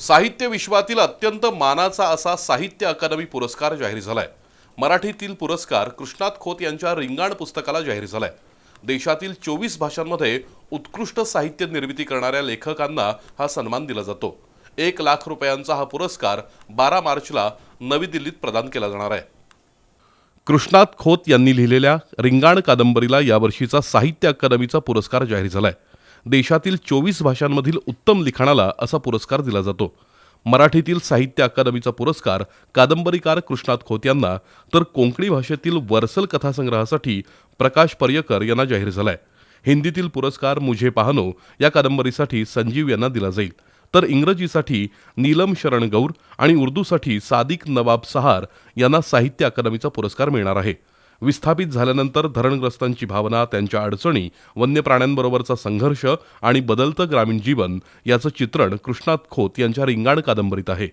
साहित्य विश्वातील अत्यंत मानाचा असा साहित्य अकादमी पुरस्कार जाहीर झालाय. मराठीतील पुरस्कार कृष्णात खोत यांच्या रिंगाण पुस्तकाला जाहीर झालाय. देशातील चोवीस भाषांमध्ये उत्कृष्ट साहित्य निर्मिती करणाऱ्या लेखकांना हा सन्मान दिला जातो. एक लाख रुपयांचा हा पुरस्कार बारा मार्चला नवी दिल्लीत प्रदान केला जाणार आहे. कृष्णात खोत यांनी लिहिलेल्या रिंगाण कादंबरीला यावर्षीचा साहित्य अकादमीचा पुरस्कार जाहीर झालाय. देशातील चोवीस भाषांमधील उत्तम लिखाणाला असा पुरस्कार दिला जातो. मराठीतील साहित्य अकादमीचा पुरस्कार कादंबरीकार कृष्णात खोत यांना तर कोंकणी भाषेतील वर्सल कथासंग्रहासाठी प्रकाश पर्यकर यांना जाहीर झालाय. हिंदीतील पुरस्कार मुझे पाहनो या कादंबरीसाठी संजीव यांना दिला जाईल. तर इंग्रजीसाठी नीलम शरण गौर आणि उर्दूसाठी सादिक नवाब सहार यांना साहित्य अकादमीचा पुरस्कार मिळणार आहे. विस्थापित झाल्यानंतर धरणग्रस्तांची भावना त्यांच्या अडचणी वन्य प्राण्यांबरोबरचा संघर्ष आणि बदलतं ग्रामीण जीवन याचं चित्रण कृष्णात खोत यांच्या रिंगाण कादंबरीत आहे.